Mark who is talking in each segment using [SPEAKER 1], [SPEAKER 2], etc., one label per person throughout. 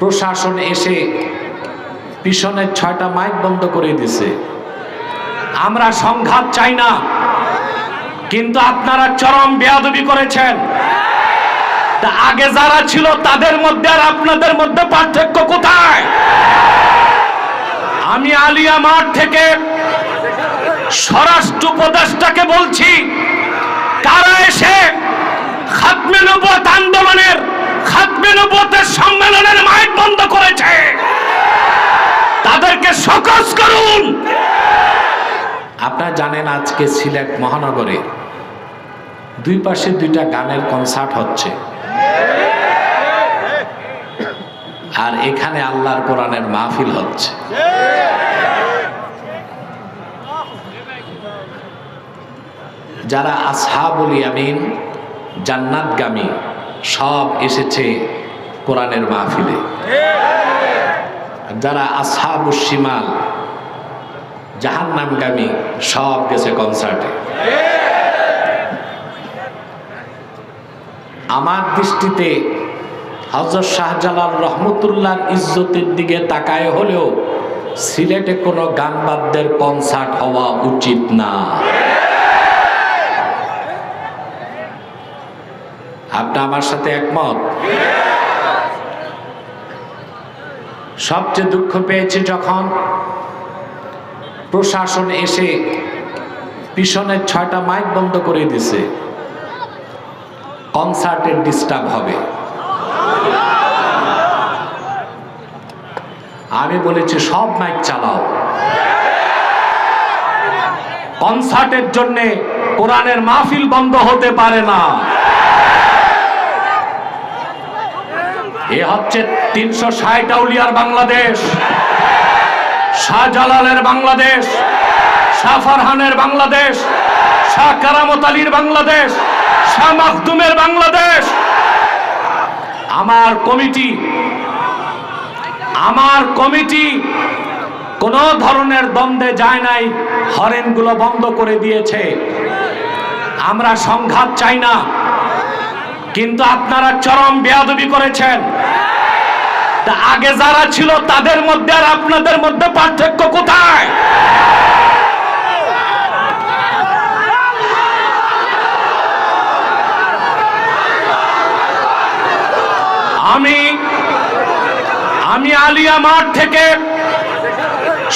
[SPEAKER 1] প্রশাসন এসে পিছনের ছয়টা মাইক বন্ধ করে দিছে। আমরা সংঘাত চাই না, কিন্তু আপনারা চরম বেয়াদবি করেছেন। আগে যারা ছিল, তাদের মধ্যে আর আপনাদের মধ্যে পার্থক্য কোথায়? আমি আলিয়া মাঠ থেকে স্বরাষ্ট্র উপদেষ্টাকে বলছি তারা এসে খাতমে নবুয়ত আন্দোলনের, খাতমে নবুয়তের সম্মেলনের মাইক বন্ধ করেছে তাদেরকে সকস করুন আপনারা জানেন আজকে সিলেট মহানগরে। দুই পাশে দুইটা গানের কনসার্ট হচ্ছে। আর এখানে আল্লাহর কোরআনের মাহফিল হচ্ছে। যারা আসহাবুল ইয়ামিন, জান্নাতগামী, সব এসেছে কোরআনের মাহফিলে। যারা আসহাবুস শিমাল জাহান্নামগামী সব গেছে কনসার্টে আমার দৃষ্টিতে হজরত শাহজালাল রহমতুল্লাহর ইজ্জতের দিকে তাকায় হলেও সিলেটে কোনো গান বাদ্যের কনসার্ট হওয়া উচিত না। আপনি আমার সাথে একমত? সবচেয়ে দুঃখ পেয়েছি যখন প্রশাসন এসে পিছনের ছয়টা মাইক বন্ধ করে দিছে কনসার্টের ডিস্টার্ব হবে। আমি বলেছি, সব মাইক চালাও। কনসার্টের জন্য কোরআনের মাহফিল বন্ধ হতে পারে না। এ হচ্ছে তিনশো ষাট আউলিয়ার বাংলাদেশ। শাহজালালের বাংলাদেশ শাহ বাংলাদেশ, শাহ কারামত আলীর বাংলাদেশ, শাহ মাখদুমের বাংলাদেশ। আমার কমিটি আমার কমিটি কোন ধরনের দ্বন্দ্বে যায় নাই, হরেনগুলো বন্ধ করে দিয়েছে। আমরা সংঘাত চাই না, কিন্তু আপনারা চরম বেয়াদবি করেছেন। আগে যারা ছিল তাদের মধ্যে আর আপনাদের মধ্যে পার্থক্য কোথায়? আমি আমি আলিয়া মাঠ থেকে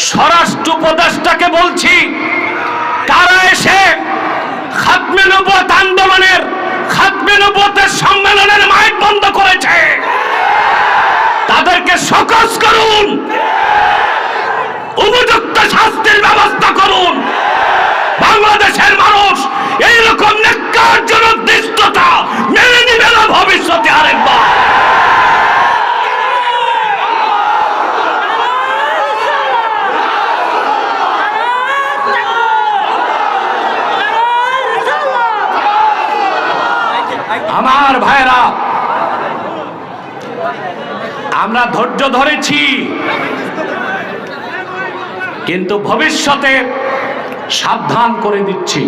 [SPEAKER 1] স্বরাষ্ট্র উপদেষ্টাকে বলছি তারা এসে খাতমে নবুয়ত আন্দোলনের, খাতমে নবুয়তের সম্মেলনের মাইক বন্ধ করেছে? সকস করুন। উপযুক্ত শাস্তির ব্যবস্থা করুন। বাংলাদেশের মানুষ এইরকম নেককারজনক দৃষ্টতা মেনে নিবে না ভবিষ্যতে আরেকবার। আমার ভাইরা আমরা ধৈর্য ধরেছি। কিন্তু ভবিষ্যতে সাবধান করে দিচ্ছি।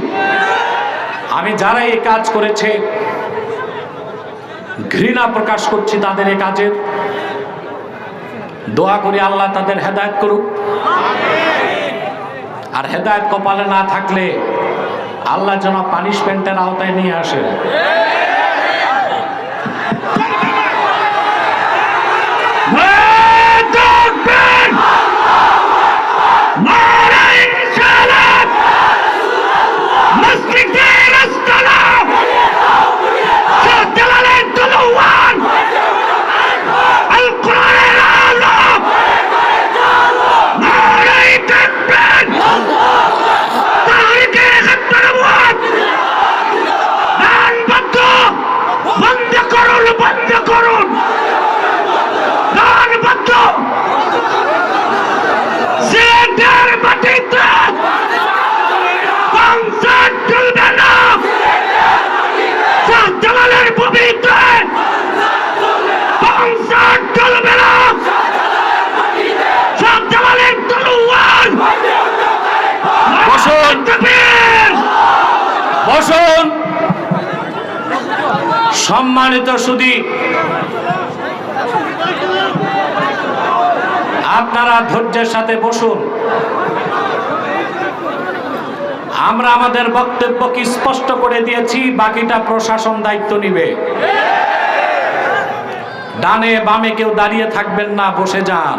[SPEAKER 1] আমি যারা এই কাজ করেছে, ঘৃণা প্রকাশ করছি তাদের এই কাজের। দোয়া করি আল্লাহ তাদের হেদায়ত করুক। আর হেদায়ত কপালে না থাকলে আল্লাহ যেন পানিশমেন্টের আওতায় নিয়ে আসে
[SPEAKER 2] বন্ধ করুন বন্ধ করুন গান বন্ধ সিলেটের মাটিতে কনসার্ট চলবে না শাহজালালের ভূমিতে কনসার্ট চলবে না শাহজালালের তলোয়ার
[SPEAKER 1] বসুন।
[SPEAKER 2] তকবীর!
[SPEAKER 1] বসুন সম্মানিত সুদী, আপনারা ধৈর্যের সাথে বসুন। আমরা আমাদের বক্তব্যকে স্পষ্ট করে দিয়েছি, বাকিটা প্রশাসন দায়িত্ব নিবে। ডানে বামে কেউ দাঁড়িয়ে থাকবেন না, বসে যান।